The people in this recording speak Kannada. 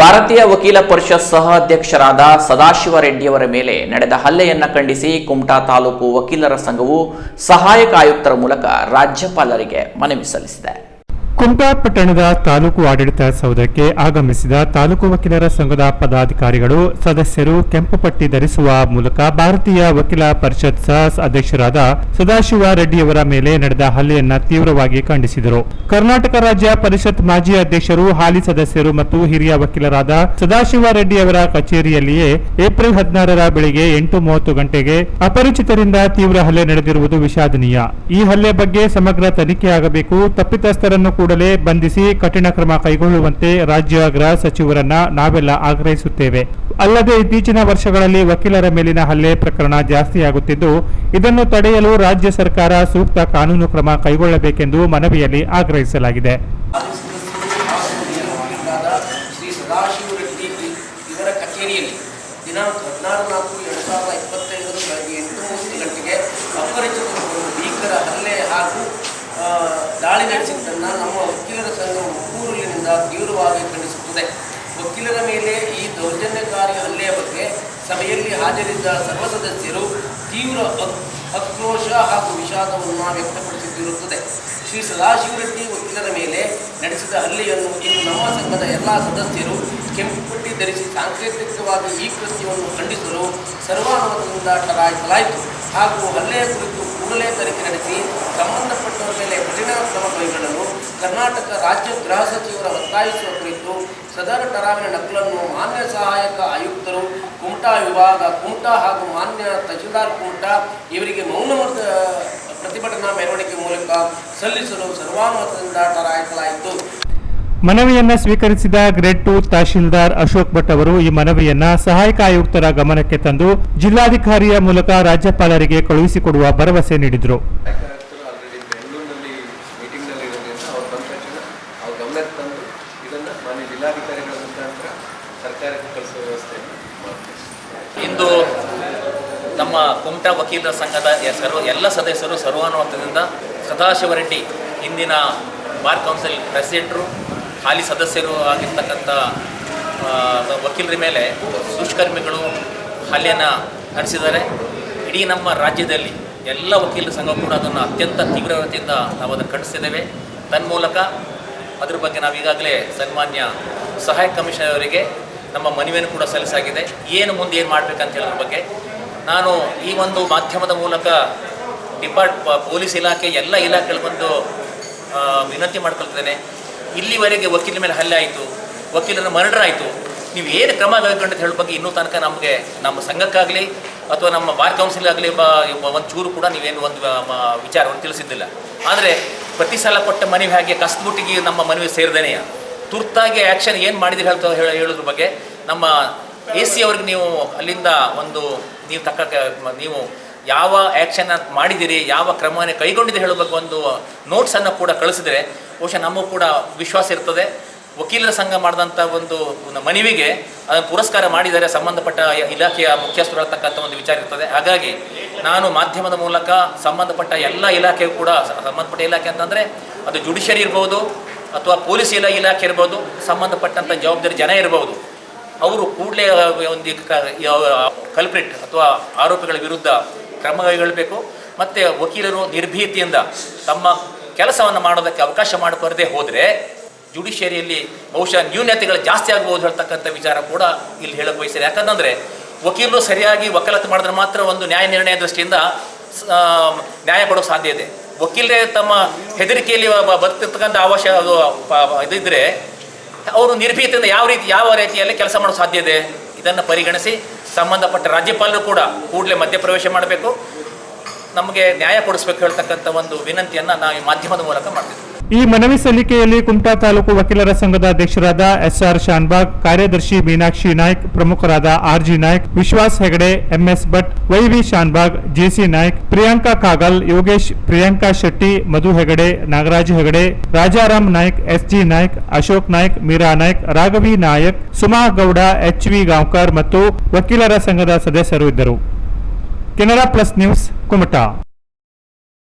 ಭಾರತೀಯ ವಕೀಲ ಪರಿಷತ್ ಸಹ ಅಧ್ಯಕ್ಷರಾದ ಸದಾಶಿವ ರೆಡ್ಡಿಯವರ ಮೇಲೆ ನಡೆದ ಹಲ್ಲೆಯನ್ನು ಖಂಡಿಸಿ ಕುಮಟಾ ತಾಲೂಕು ವಕೀಲರ ಸಂಘವು ಸಹಾಯಕ ಆಯುಕ್ತರ ಮೂಲಕ ರಾಜ್ಯಪಾಲರಿಗೆ ಮನವಿ ಸಲ್ಲಿಸಿದೆ. ಕುಮಟಾ ಪಟ್ಟಣದ ತಾಲೂಕು ಆಡಳಿತ ಸೌಧಕ್ಕೆ ಆಗಮಿಸಿದ ತಾಲೂಕು ವಕೀಲರ ಸಂಘದ ಪದಾಧಿಕಾರಿಗಳು, ಸದಸ್ಯರು ಕೆಂಪು ಪಟ್ಟಿ ಧರಿಸುವ ಮೂಲಕ ಭಾರತೀಯ ವಕೀಲ ಪರಿಷತ್ ಸಹ ಅಧ್ಯಕ್ಷರಾದ ಸದಾಶಿವ ರೆಡ್ಡಿಯವರ ಮೇಲೆ ನಡೆದ ಹಲ್ಲೆಯನ್ನ ತೀವ್ರವಾಗಿ ಖಂಡಿಸಿದರು. ಕರ್ನಾಟಕ ರಾಜ್ಯ ಪರಿಷತ್ ಮಾಜಿ ಅಧ್ಯಕ್ಷರು, ಹಾಲಿ ಸದಸ್ಯರು ಮತ್ತು ಹಿರಿಯ ವಕೀಲರಾದ ಸದಾಶಿವ ರೆಡ್ಡಿಯವರ ಕಚೇರಿಯಲ್ಲಿಯೇ ಏಪ್ರಿಲ್ ಹದಿನಾರರ ಬೆಳಿಗ್ಗೆ ಎಂಟು ಮೂವತ್ತು ಗಂಟೆಗೆ ಅಪರಿಚಿತರಿಂದ ತೀವ್ರ ಹಲ್ಲೆ ನಡೆದಿರುವುದು ವಿಷಾದನೀಯ. ಈ ಹಲ್ಲೆ ಬಗ್ಗೆ ಸಮಗ್ರ ತನಿಖೆ ಆಗಬೇಕು, ತಪ್ಪಿತಸ್ಥರನ್ನು ಕೂಡಲೇ ಬಂಧಿಸಿ ಕಠಿಣ ಕ್ರಮ ಕೈಗೊಳ್ಳುವಂತೆ ರಾಜ್ಯ ಗೃಹ ಸಚಿವರನ್ನ ನಾವೆಲ್ಲ ಆಗ್ರಹಿಸುತ್ತೇವೆ. ಅಲ್ಲದೆ ಇತ್ತೀಚಿನ ವರ್ಷಗಳಲ್ಲಿ ವಕೀಲರ ಮೇಲಿನ ಹಲ್ಲೆ ಪ್ರಕರಣ ಜಾಸ್ತಿಯಾಗುತ್ತಿದ್ದು, ಇದನ್ನು ತಡೆಯಲು ರಾಜ್ಯ ಸರ್ಕಾರ ಸೂಕ್ತ ಕಾನೂನು ಕ್ರಮ ಕೈಗೊಳ್ಳಬೇಕೆಂದು ಮನವಿಯಲ್ಲಿ ಆಗ್ರಹಿಸಲಾಗಿದೆ ವಕೀಲರಾದ ಶ್ರೀ ಸದಾಶಿವ ರೆಡ್ಡಿ ಇ- ಇವರ ಕಚೇರಿಯಲ್ಲಿ ದಿನಾಂಕ ಹದಿನಾರು ನಾಲ್ಕು ಎರಡು ಸಾವಿರದ ಇಪ್ಪತ್ತೈದರ ಬೆಳಗ್ಗೆ ಎಂಟು ಮೂವತ್ತು ಗಂಟೆಗೆ ಅಪರಿಚಿತರು ಒಂದು ಭೀಕರ ಹಲ್ಲೆ ಹಾಗೂ ಆ, ದಾಳಿ ನಡೆಸಿದ್ದನ್ನು ನಮ್ಮ ವಕೀಲರ ಸಂಘವು ಒಕ್ಕೂರಲಿನಿಂದ ತೀವ್ರವಾಗಿ ಖಂಡಿಸುತ್ತದೆ. ವಕೀಲರ ಮೇಲೆ ಈ ದೌರ್ಜನ್ಯಕಾರಿ ಹಲ್ಲೆಯ ಬಗ್ಗೆ ಸಭೆಯಲ್ಲಿ ಹಾಜರಿದ್ದ ಸರ್ವ ಸದಸ್ಯರು ತೀವ್ರ ಆಕ್ರೋಶ ಹಾಗೂ ವಿಷಾದವನ್ನು ವ್ಯಕ್ತಪಡಿಸುತ್ತಿರುತ್ತದೆ. ಶ್ರೀ ಸದಾಶಿವರೆಡ್ಡಿ ವಕೀಲರ ಮೇಲೆ ನಡೆಸಿದ ಹಲ್ಲೆಯನ್ನು ಇಂದು ನಮ್ಮ ಸಂಘದ ಎಲ್ಲ ಸದಸ್ಯರು ಕೆಂಪು ಪಟ್ಟಿ ಧರಿಸಿ ಸಾಂಕೇತಿಕವಾಗಿ ಈ ಕೃತ್ಯವನ್ನು ಖಂಡಿಸಲು ಸರ್ವಾನುಮತದಿಂದ ಠರಾಯಿಸಲಾಯಿತು. ಹಾಗೂ ಹಲ್ಲೆಯ ಕುರಿತು ಕೂಡಲೇ ತನಿಖೆ ನಡೆಸಿ, ಸಂಬಂಧಪಟ್ಟವರ ಮೇಲೆ ಕಠಿಣ ಕ್ರಮ ಕೈಗೊಳ್ಳಲು ಕರ್ನಾಟಕ ರಾಜ್ಯ ಗೃಹ ಸಚಿವರ ಒತ್ತಾಯಿಸುವ ಕುರಿತು ಸದರ ಟರಾವಿನ ನಕಲನ್ನು ಮಾನ್ಯ ಸಹಾಯಕ ಆಯುಕ್ತರು ಕುಮಟಾ ವಿಭಾಗ, ಕುಮಟಾ ಹಾಗೂ ಮಾನ್ಯ ತಹಶೀಲ್ದಾರ್ ಕುಮಟಾ ಇವರಿಗೆ ಮೌನ ಪ್ರತಿಭಟನಾ ಮೆರವಣಿಗೆ ಮೂಲಕ ಸಲ್ಲಿಸಲು ಸರ್ವಾನುಮತದಿಂದ ಠರಾಯಿಸಲಾಯಿತು ಮನವಿಯನ್ನ ಸ್ವೀಕರಿಸಿದ ಗ್ರೇಡ್ ಟು ತಹಶೀಲ್ದಾರ್ ಅಶೋಕ್ ಭಟ್ ಅವರು ಈ ಮನವಿಯನ್ನ ಸಹಾಯಕ ಆಯುಕ್ತರ ಗಮನಕ್ಕೆ ತಂದು ಜಿಲ್ಲಾಧಿಕಾರಿಯ ಮೂಲಕ ರಾಜ್ಯಪಾಲರಿಗೆ ಕಳುಹಿಸಿಕೊಡುವ ಭರವಸೆ ನೀಡಿದರು. ಇಂದು ನಮ್ಮ ಕುಮಟಾ ವಕೀಲರ ಸಂಘದ ಸರ್ವ ಎಲ್ಲ ಸದಸ್ಯರು ಸರ್ವಾನುಮತದಿಂದ ಸದಾಶಿವರೆಡ್ಡಿ ಇಂದಿನ ಬಾರ್ ಕೌನ್ಸಿಲ್ ಪ್ರೆಸಿಡೆಂಟರು ಹಾಲಿ ಸದಸ್ಯರು ಆಗಿರ್ತಕ್ಕಂಥ ವಕೀಲರ ಮೇಲೆ ದುಷ್ಕರ್ಮಿಗಳು ಹಲ್ಲೆಯನ್ನು ನಡೆಸಿದ್ದಾರೆ. ಇಡೀ ನಮ್ಮ ರಾಜ್ಯದಲ್ಲಿ ಎಲ್ಲ ವಕೀಲರ ಸಂಘ ಕೂಡ ಅದನ್ನು ಅತ್ಯಂತ ತೀವ್ರತೆಯಿಂದ ನಾವು ಅದನ್ನು ಖಂಡಿಸಿದ್ದೇವೆ. ತನ್ಮೂಲಕ ಅದ್ರ ಬಗ್ಗೆ ನಾವು ಈಗಾಗಲೇ ಸನ್ಮಾನ್ಯ ಸಹಾಯಕ ಕಮಿಷನರ್ ಅವರಿಗೆ ನಮ್ಮ ಮನವಿಯನ್ನು ಕೂಡ ಸಲ್ಲಿಸಾಗಿದೆ. ಏನು ಮುಂದೆ ಏನು ಮಾಡಬೇಕಂತ ಹೇಳೋದ್ರ ಬಗ್ಗೆ ನಾನು ಈ ಒಂದು ಮಾಧ್ಯಮದ ಮೂಲಕ ಡಿಪಾರ್ಟ್, ಪೊಲೀಸ್ ಇಲಾಖೆ ಎಲ್ಲ ಇಲಾಖೆಗಳಿಗೊಂದು ವಿನಂತಿ ಮಾಡ್ಕೊಳ್ತಿದ್ದೇನೆ. ಇಲ್ಲಿವರೆಗೆ ವಕೀಲ ಮೇಲೆ ಹಲ್ಲೆ ಆಯಿತು ವಕೀಲರ ಮರ್ಡರ್ ಆಯಿತು. ನೀವು ಏನು ಕ್ರಮ ಕೈಗೊಂಡು ಹೇಳೋ ಬಗ್ಗೆ ಇನ್ನೂ ತನಕ ನಮಗೆ, ನಮ್ಮ ಸಂಘಕ್ಕಾಗಲಿ ಅಥವಾ ನಮ್ಮ ಬಾರ್ ಕೌನ್ಸಿಲ್ ಆಗಲಿ ಒಂದು ಚೂರು ಕೂಡ ನೀವೇನು ಒಂದು ವಿಚಾರವನ್ನು ತಿಳಿಸಿದ್ದಿಲ್ಲ. ಆದರೆ ಪ್ರತಿ ಸಲ ಕೊಟ್ಟ ಮನವಿ ಹಾಗೆ ಕಸ್ಬುಟ್ಟಿಗೆ ನಮ್ಮ ಮನವಿ ಸೇರಿದೇನೆಯ? ತುರ್ತಾಗಿ ಆ್ಯಕ್ಷನ್ ಏನು ಮಾಡಿದ್ರಿ ಹೇಳ್ತಾ, ಹೇಳ, ಹೇಳೋದ್ರ ಬಗ್ಗೆ? ನಮ್ಮ ಎ ಸಿ ಅವ್ರಿಗೆ ನೀವು ಅಲ್ಲಿಂದ ಒಂದು, ನೀವು ತಕ್ಕ ನೀವು ಯಾವ ಆ್ಯಕ್ಷನ್ ಮಾಡಿದಿರಿ, ಯಾವ ಕ್ರಮವನ್ನು ಕೈಗೊಂಡಿದೆ ಹೇಳಬೇಕು ಒಂದು ನೋಟ್ಸನ್ನು ಕೂಡ ಕಳಿಸಿದರೆ, ಬಹುಶಃ ನಮಗೂ ಕೂಡ ವಿಶ್ವಾಸ ಇರ್ತದೆ. ವಕೀಲರ ಸಂಘ ಮಾಡಿದಂಥ ಒಂದು ಮನವಿಗೆ ಅದನ್ನು ಪುರಸ್ಕಾರ ಮಾಡಿದರೆ ಸಂಬಂಧಪಟ್ಟ ಇಲಾಖೆಯ ಮುಖ್ಯಸ್ಥರು ಹೇಳ್ತಕ್ಕಂಥ ಒಂದು ವಿಚಾರ ಇರ್ತದೆ. ಹಾಗಾಗಿ ನಾನು ಮಾಧ್ಯಮದ ಮೂಲಕ ಸಂಬಂಧಪಟ್ಟ ಎಲ್ಲ ಇಲಾಖೆಯು ಕೂಡ, ಸಂಬಂಧಪಟ್ಟ ಇಲಾಖೆ ಅಂತಂದರೆ ಅದು ಜುಡಿಷರಿ ಇರ್ಬೋದು ಅಥವಾ ಪೊಲೀಸ್ ಇಲಾ, ಇಲಾಖೆ ಇರ್ಬೋದು ಸಂಬಂಧಪಟ್ಟಂಥ ಜವಾಬ್ದಾರಿ ಜನ ಇರ್ಬೋದು. ಅವರು ಕೂಡಲೇ ಒಂದು ಕಲ್ಪ್ರಿಟ್ ಅಥವಾ ಆರೋಪಿಗಳ ವಿರುದ್ಧ ಕ್ರಮ ಕೈಗೊಳ್ಳಬೇಕು ಮತ್ತು ವಕೀಲರು ನಿರ್ಭೀತಿಯಿಂದ ತಮ್ಮ ಕೆಲಸವನ್ನು ಮಾಡೋದಕ್ಕೆ ಅವಕಾಶ ಮಾಡಿಕೊಡದೆ ಹೋದರೆ ಜುಡಿಷಿಯರಿಯಲ್ಲಿ ಬಹುಶಃ ನ್ಯೂನ್ಯತೆಗಳು ಜಾಸ್ತಿ ಆಗ್ಬೋದು ಹೇಳ್ತಕ್ಕಂಥ ವಿಚಾರ ಕೂಡ ಇಲ್ಲಿ ಹೇಳಕ್ಕೆ ಬಯಸಿದೆ ಯಾಕಂತಂದರೆ ವಕೀಲರು ಸರಿಯಾಗಿ ವಕಾಲತ್ತು ಮಾಡಿದ್ರೆ ಮಾತ್ರ ಒಂದು ನ್ಯಾಯ ನಿರ್ಣಯ ದೃಷ್ಟಿಯಿಂದ ನ್ಯಾಯ ಕೊಡೋ ಸಾಧ್ಯ ಇದೆ ವಕೀಲರೇ ತಮ್ಮ ಹೆದರಿಕೆಯಲ್ಲಿ ಬರ್ತಿರ್ತಕ್ಕಂಥ ಅವಶ್ಯ, ಅದು ಇದಿದ್ರೆ ಅವರು ನಿರ್ಭೀತಿಯಿಂದ ಯಾವ ರೀತಿ, ಯಾವ ರೀತಿಯಲ್ಲಿ ಕೆಲಸ ಮಾಡೋ ಸಾಧ್ಯ ಇದೆ ಇದನ್ನು ಪರಿಗಣಿಸಿ ಸಂಬಂಧಪಟ್ಟ ರಾಜ್ಯಪಾಲರು ಕೂಡ ಕೂಡಲೇ ಮಧ್ಯಪ್ರವೇಶ ಮಾಡಬೇಕು. ನಮಗೆ ನ್ಯಾಯ ಕೊಡಿಸ್ಬೇಕು ಹೇಳ್ತಕ್ಕಂಥ ಒಂದು ವಿನಂತಿಯನ್ನು ನಾವು ಈ ಮಾಧ್ಯಮದ ಮೂಲಕ ಮಾಡ್ತಿದ್ದೀವಿ ಈ ಮನವಿ ಸಲ್ಲಿಕೆಯಲ್ಲಿ ಕುಮಟಾ ತಾಲೂಕು ವಕೀಲರ ಸಂಘದ ಅಧ್ಯಕ್ಷರಾದ ಎಸ್ಆರ್ ಶಾನ್ಬಾಗ್, ಕಾರ್ಯದರ್ಶಿ ಮೀನಾಕ್ಷಿ ನಾಯ್ಕ್, ಪ್ರಮುಖರಾದ RG Naik, Vishwas Hegde, MS Bhat, YV Shanbhag, JC Naik, Priyanka Kagal, Yogesh, Priyanka Shetty, Madhu Hegde, Nagaraj Hegde, Rajaram Naik, SG Naik, Ashok Naik, Meera Naik, Raghavi Nayak, Suma Gowda, H V Gaonkar ಮತ್ತು ವಕೀಲರ ಸಂಘದ ಸದಸ್ಯರು ಇದ್ದರು. Canara plus news, Kumta.